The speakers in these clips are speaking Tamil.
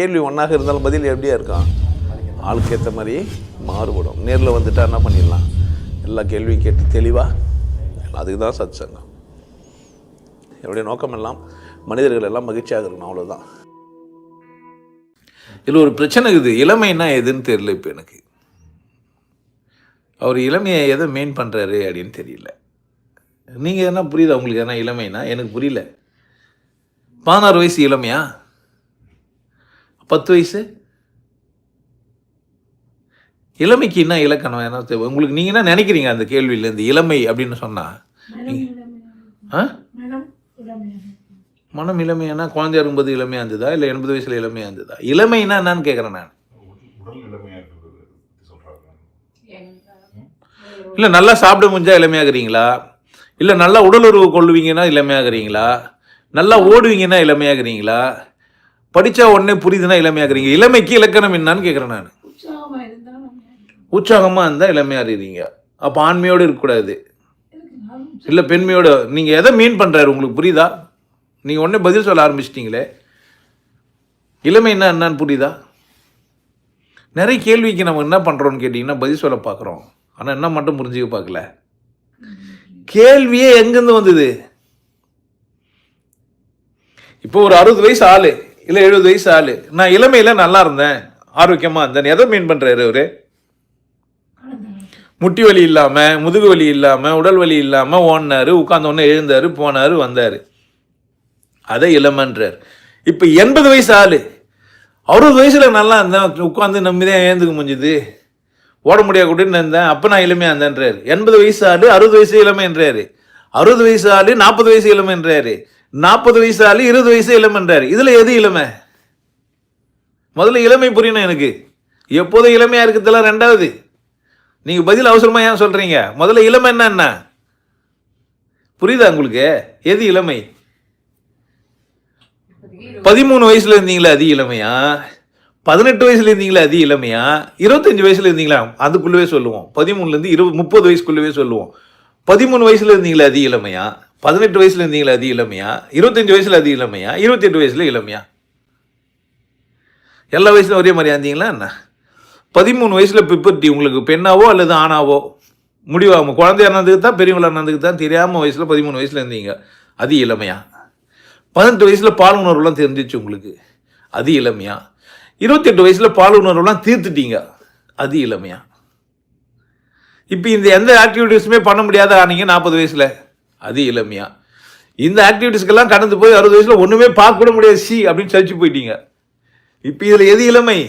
கேள்வி ஒன்றாக இருந்தாலும் பதில் எப்படியா இருக்கான் ஆளுக்கு ஏற்ற மாதிரி மாறுபடும். நேரில் வந்துட்டா என்ன பண்ணிடலாம்? எல்லா கேள்வியும் கேட்டு தெளிவாக அதுக்கு தான் சத் சங்கம் என்னுடைய நோக்கம் எல்லாம் மனிதர்கள் எல்லாம் மகிழ்ச்சியாக இருக்கணும் அவ்வளோதான் இதில் ஒரு பிரச்சனை இருக்குது. இளமைன்னா எதுன்னு தெரியல இப்போ எனக்கு. அவர் இளமையை எதை மெயின் பண்ணுறாரு அப்படின்னு தெரியல. நீங்கள் என்ன புரியுதா? உங்களுக்கு என்ன இளமைனா? எனக்கு புரியல. பதினாறு வயசு இளமையா? பத்து வயசு? இளமைக்கு என்ன இலக்கணம்? என்ன உங்களுக்கு நீங்கள் என்ன நினைக்கிறீங்க அந்த கேள்வியில் இந்த இளமை அப்படின்னு சொன்னால் ஆ? மனம் இளமையானா குழந்தையா இருக்கும்போது இளமையாக இருந்ததா? இல்லை எண்பது வயசில் இளமையாக இருந்ததா? இளமைனா என்னன்னு கேட்குறேன் நான். இல்லை நல்லா சாப்பிட முடிஞ்சா இளமையாகிறீங்களா? இல்லை நல்லா உடல் உறவு கொள்ளுவீங்கன்னா இளமையாகிறீங்களா? நல்லா ஓடுவீங்கன்னா இளமையாகிறீங்களா? படித்தா உடனே புரியுதுன்னா இளமையாகிறீங்க இளமைக்கு இலக்கணம் என்னன்னு கேட்குறேன் நான். உற்சாகமாக இருந்தால் இளமையாகிறீங்க அப்போ ஆண்மையோடு இருக்கக்கூடாது. இல்லை பெண்மையோடு நீங்கள் எதை மீன் பண்ணுறாரு உங்களுக்கு புரியுதா? நீங்கள் உடனே பதில் சொல்ல ஆரம்பிச்சிட்டிங்களே. இளமை என்ன என்னன்னு புரியுதா? நிறைய கேள்விக்கு நம்ம என்ன பண்ணுறோம்னு கேட்டிங்கன்னா பதில் சொல்ல பார்க்குறோம் ஆனால் என்ன மட்டும் புரிஞ்சுக்க பார்க்கல கேள்வியே எங்கேருந்து வந்தது? இப்போ ஒரு அறுபது வயசு ஆளு. இல்லை எழுபது வயசு ஆளு. நான் இளமையில் நல்லா இருந்தேன். ஆரோக்கியமாக இருந்தேன். எதை மீன் பண்ணுறாரு அவரு? முட்டி வலி இல்லாமல் முதுகு வலி இல்லாமல் உடல் வலி இல்லாமல் ஓடினார் உட்காந்தோடனே எழுந்தார் போனார் வந்தார். அதை இளமன்றார். இப்போ எண்பது வயசு ஆளு. அறுபது வயசில் நல்லா இருந்தேன். உட்காந்து நம்பிதான் ஏந்துக்க முடிஞ்சுது. ஓட முடியாது கூட்டின்னு இருந்தேன். அப்போ நான் இளமையாக இருந்தேன்றாரு. எண்பது வயசு ஆள் அறுபது வயசு இளமைன்றாரு. அறுபது வயசு ஆள் நாற்பது வயசு இளமைன்றாரு. நாற்பது வயசு ஆளு இருபது வயசு இளமைன்றாரு இதில் எது இளமை? முதல்ல இளமை புரியணும் எனக்கு. எப்போதும் இளமையாக இருக்கிறதுலாம் ரெண்டாவது. நீங்கள் பதில் அவசரமாக ஏன் சொல்கிறீங்க முதல்ல இளமை என்ன புரியுதா உங்களுக்கு? எது இளமை? பதிமூணு வயசுல இருந்தீங்களா அதிக இளமையா? பதினெட்டு வயசுல இருந்தீங்களா அதிக இளமையா? இருபத்தஞ்சு வயசுல இருந்தீங்களா? அதுக்குள்ளவே சொல்லுவோம். பதிமூணுலேருந்து இருபது முப்பது வயசுக்குள்ளவே சொல்லுவோம். பதிமூணு வயசுல இருந்தீங்களா அதி இளமையா? பதினெட்டு வயசுல இருந்தீங்களா அதி இளமையா? இருபத்தஞ்சு வயசுல அதிக இளமையா? இருபத்தெட்டு வயசுல இளமையா? எல்லா வயசுல ஒரே மாதிரியா இருந்தீங்களா என்ன? பதிமூணு வயசுல பிப்பர்ட்டி உங்களுக்கு பெண்ணாவோ அல்லது ஆணாவோ? முடிவாகும் குழந்தையா இருந்ததுக்கு தான் பெரியவங்களா இருந்ததுக்கு தான் தெரியாம வயசுல பதிமூணு வயசுல இருந்தீங்க. அது இளமையா? பதினெட்டு வயசுல பால் உணர்வுலாம் தெரிஞ்சிச்சு உங்களுக்கு. அது இளமையா? இருபத்தெட்டு வயசுல பால் உணர்வுலாம் தீர்த்துட்டீங்க. அது இளமையா? இப்போ இந்த எந்த ஆக்டிவிட்டீஸுமே பண்ண முடியாத ஆனீங்க நாற்பது வயசுல? அது இளமையா. இந்த ஆக்டிவிட்டீஸ்க்கெல்லாம் கடந்து போய் அறுபது வயசுல ஒண்ணுமே பார்க்க கூட முடியாது. சி அப்படின்னு சலிச்சு போயிட்டீங்க. இப்போ இதுல எது இளமை?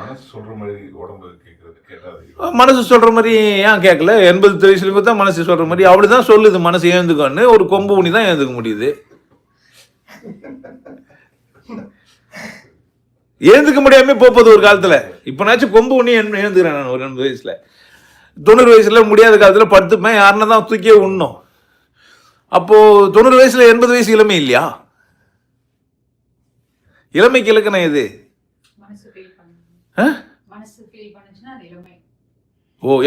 மனசு சொல்ற மாதிரி உடம்பு மனசு சொல்ற மாதிரி ஏன் கேட்கல எண்பது வயசுல தான் மனசு சொல்ற மாதிரி. அப்படிதான் சொல்லுது மனசு ஏந்துக்கோன்னு. ஒரு கொம்பு ஊனி தான் ஏந்துக்க முடியுது. ஏந்துக்க முடியாம போக போகுது ஒரு காலத்துல. இப்போனாச்சும் கொம்பு ஊனி ஏந்துக்கிறேன் நான் ஒரு எண்பது வயசுல? தொண்ணூறு வயசுல முடியாத காலத்துல படுத்துப்பேன் யாருன்னா தான் தூக்கியே உண்ணும். அப்போ தொண்ணூறு வயசுல எண்பது வயசு இளமை இல்லையா? இளமைக்கு இலக்கணம் எது? ஓ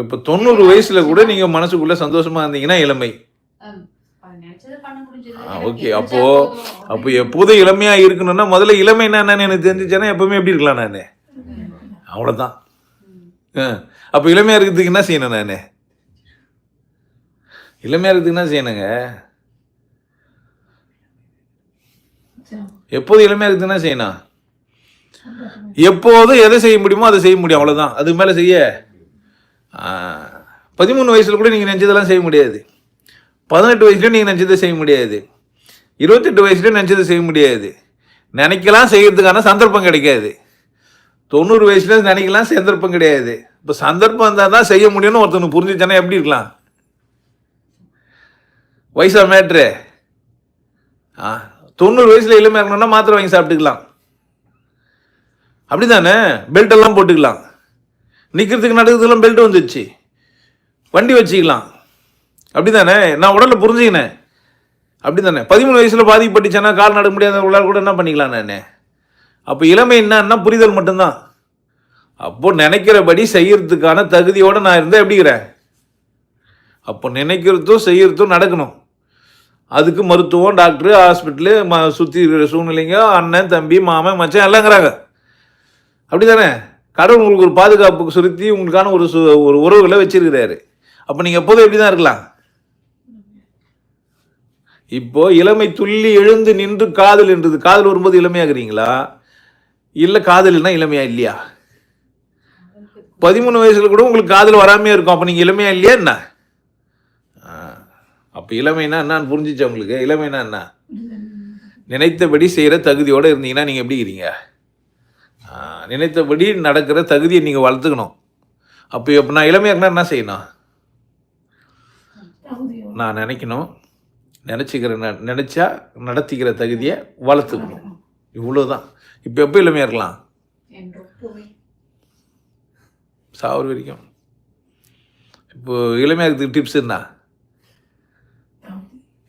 இப்போ தொண்ணூறு வயசுல கூட நீங்க மனசுக்குள்ள சந்தோஷமா இருந்தீங்கன்னா இளமை. ஓகே. தெரிஞ்சா அப்போ. எப்போதும் இளமையா இருக்கணும்னா முதல்ல இளமை என்னன்னு எனக்கு தெரிஞ்சிச்சேன்னா எப்பவுமே எப்படி இருக்கலாம் நான்? அவ்வளோதான் அப்போ இளமையாக இருக்கிறதுக்கு என்ன செய்யணும் நான்? இளமையாக இருக்கிறதுக்கு என்ன செய்யணுங்க? எப்போதும் இளமையாக இருக்கிறதுக்கு என்ன செய்யணும்? எப்போதும் எதை செய்ய முடியுமோ அதை செய்ய முடியும் அவ்வளோதான் அதுக்கு மேலே செய்ய? பதிமூணு வயசில் கூட நீங்கள் நினச்சதெல்லாம் செய்ய முடியாது. பதினெட்டு வயசுலயும் நீங்கள் நினச்சதை செய்ய முடியாது. இருபத்தெட்டு வயசுலயும் நினச்சதை செய்ய முடியாது. நினைக்கலாம் செய்கிறதுக்கான சந்தர்ப்பம் கிடைக்காது. தொண்ணூறு வயசுல நினைக்கலாம் சந்தர்ப்பம் கிடையாது. இப்போ சந்தர்ப்பம் இருந்தால் தான் செய்ய முடியும்னு ஒருத்தனுக்கு புரிஞ்சுச்சானா எப்படி இருக்கலாம்? வயசா மேட்ரு ஆ தொண்ணூறு வயசுல இளமையாக இருக்கணும்னா மாத்திரை வாங்கி சாப்பிட்டுக்கலாம். அப்படிதானே பெல்ட் எல்லாம் போட்டுக்கலாம். நிற்கிறதுக்கு நடக்கிறதுக்கெல்லாம் பெல்ட் வந்துடுச்சு வண்டி வச்சுக்கலாம். அப்படிதானே நான் உடலை புரிஞ்சுக்கினேன். அப்படிதானே பதிமூணு வயசில் பாதிக்கப்பட்டுச்சுன்னா கால் நடக்க முடியாத உள்ளால் கூட என்ன பண்ணிக்கலாம் நான்? அப்போ இளமை என்னன்னா புரிதல் மட்டும்தான். அப்போ நினைக்கிறபடி செய்யறதுக்கான தகுதியோடு நான் இருந்தால் எப்படிங்கிறேன்? அப்போ நினைக்கிறதும் செய்யறதும் நடக்கணும். அதுக்கு மருத்துவம் டாக்டரு ஹாஸ்பிட்டலு ம சுற்றி இருக்கிற சூழ்நிலைங்க அண்ணன் தம்பி மாமன் மச்சான் எல்லாங்கிறாங்க. அப்படி தானே கடவுள் உங்களுக்கு ஒரு பாதுகாப்புக்கு சுருத்தி உங்களுக்கான ஒரு சு ஒரு உறவுகளை வச்சிருக்கிறாரு. அப்போ நீங்கள் எப்போதும் எப்படி தான் இருக்கலாம்? இப்போ இளமை துள்ளி எழுந்து நின்று காதல் என்றது காதல் வரும்போது இளமையாகிறீங்களா இல்லை காதல்னா இளமையா இல்லையா? பதிமூணு வயசுல கூட உங்களுக்கு காதல் வராமையே இருக்கும். அப்போ நீங்கள் இளமையா இல்லையா என்ன? அப்போ இளமைனா என்னன்னு புரிஞ்சிச்சு உங்களுக்கு? இளமைனா என்ன? நினைத்தபடி செய்கிற தகுதியோடு இருந்தீங்கன்னா நீங்கள் எப்படி இருக்கிறீங்க நினைத்தபடி நடக்கிற தகுதியை நீங்கள் வளர்த்துக்கணும். அப்போ இப்போ நான் இளமையாக இருந்தா என்ன செய்யணும்? நான் நினைக்கணும். நினச்சிக்கிற நினச்சா நடத்திக்கிற தகுதியை வளர்த்துக்கணும். இவ்வளோதான் இப்போ எப்போ இளமையாக இருக்கலாம் சாவர வரைக்கும். இப்போ இளமையாக இருக்கிறதுக்கு டிப்ஸ் என்ன?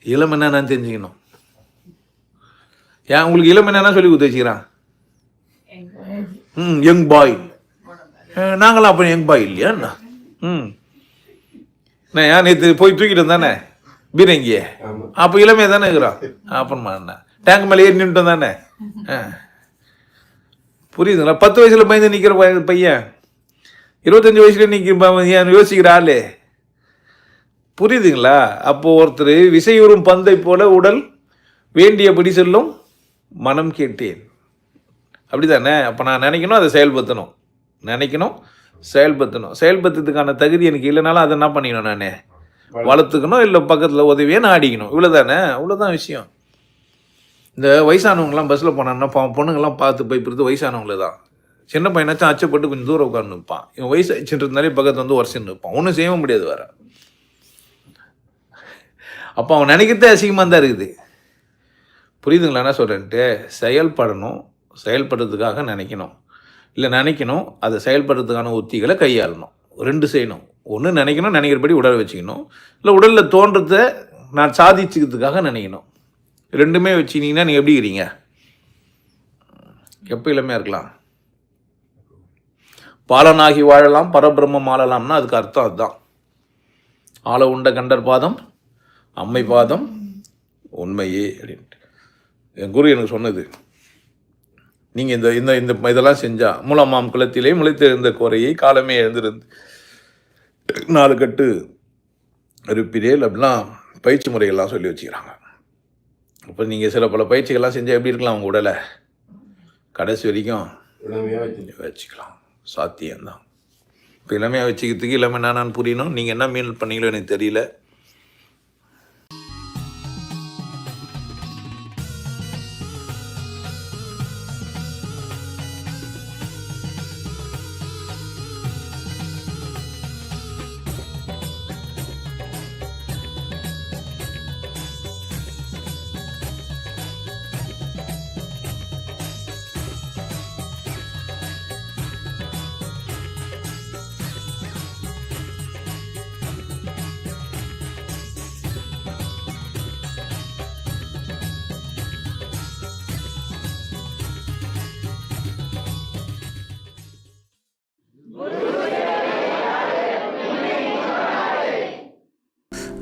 இளம் என்னன்னு தெரிஞ்சுக்கணும். ஏன் உங்களுக்கு இளம் என்னன்னா சொல்லி கொடுத்து வச்சுக்கிறான். ம் யங் பாய் நாங்களாம் அப்போ யங் பாய் இல்லையா என்ன? ம். நான் ஏன் நேற்று போய் தூக்கிட்டு வந்தானே? பீரங்கியே? அப்போ இளமையாக தானே இருக்கிறோம்? அப்புறமா என்ன? டேங்க் மேலே ஏறி நின்றுட்டோம் தானே? ஆ. புரியுதுங்களா? பத்து வயசில் பயந்து நிற்கிற பையன். இருபத்தஞ்சி வயசுல நிற்க யோசிக்கிற ஆளு. புரியுதுங்களா? அப்போ ஒருத்தர் விசையுறும் பந்தை போல உடல் வேண்டியபடி செல்லும் மனம் கேட்டேன். அப்படிதானே? அப்போ நான் நினைக்கணும் அதை செயல்படுத்தணும். நினைக்கணும் செயல்படுத்தணும். செயல்படுத்துறதுக்கான தகுதி எனக்கு இல்லைனாலும் அதை என்ன பண்ணிக்கணும் நான்? வளர்த்துக்கணும் இல்லை பக்கத்தில் உதவியே நாடிக்கணும் இவ்வளோதானே இவ்வளோதான் விஷயம். இந்த வயசானவங்கலாம் பஸ்ஸில் போனான்னா பாவம் பொண்ணுங்கெல்லாம் பார்த்து பயப்படுறது வயசானவங்களே தான். சின்ன பையனாச்சும் அச்சப்பட்டு கொஞ்சம் தூரம் உட்காந்து நிற்பான் இவன் வயசு ஆச்சுன்றதுனாலே பக்கத்தில் வந்து உரசின்னு நிற்பான். ஒன்றும் செய்ய முடியாது வேற. அப்போ அவன் நினைக்கிறதே அசிங்கமாக தான் இருக்குது. புரியுதுங்களா? என்ன சொல்கிறேன்ட்டு செயல்படணும். செயல்படுறதுக்காக நினைக்கணும். இல்லை நினைக்கணும் அதை செயல்படுறதுக்கான உத்திகளை கையாளணும். ரெண்டு செய்யணும். ஒன்று நினைக்கணும் நினைக்கிறபடி உடல் வச்சுக்கணும். இல்லை உடலில் தோன்றதை நான் சாதிச்சுக்கிறதுக்காக நினைக்கணும். ரெண்டுமே வச்சுக்கினீங்கன்னா நீங்கள் எப்படி இருக்கிறீங்க? எப்போ இளமையாக இருக்கலாம்? பாலனாகி வாழலாம் பரபிரம்மம் ஆளலாம்னா அதுக்கு அர்த்தம் அதுதான். ஆள உண்ட கண்டர் பாதம் அம்மை பாதம் உண்மையே அப்படின்ட்டு. என் குரு எனக்கு சொன்னது நீங்கள் இந்த இந்த இந்த இதெல்லாம் செஞ்சால் மூலமாம் குளத்திலே முளைத்திருந்த குறையை காலமே எழுந்திருந்து நாலு கட்டு இருப்பிரேல் அப்படிலாம் பயிற்சி முறைகள்லாம் சொல்லி வச்சுக்கிறாங்க. இப்போ நீங்கள் சில பல பயிற்சிகள்லாம் செஞ்சால் எப்படி இருக்கலாம் உங்கள் உடலை? கடைசி வரைக்கும் வச்சுக்கலாம். சாத்தியம்தான். இப்போ இளமையாக வச்சுக்கிறதுக்கு இளமை என்னன்னு புரியணும். நீங்கள் என்ன மீன் பண்ணீங்களோ எனக்கு தெரியல.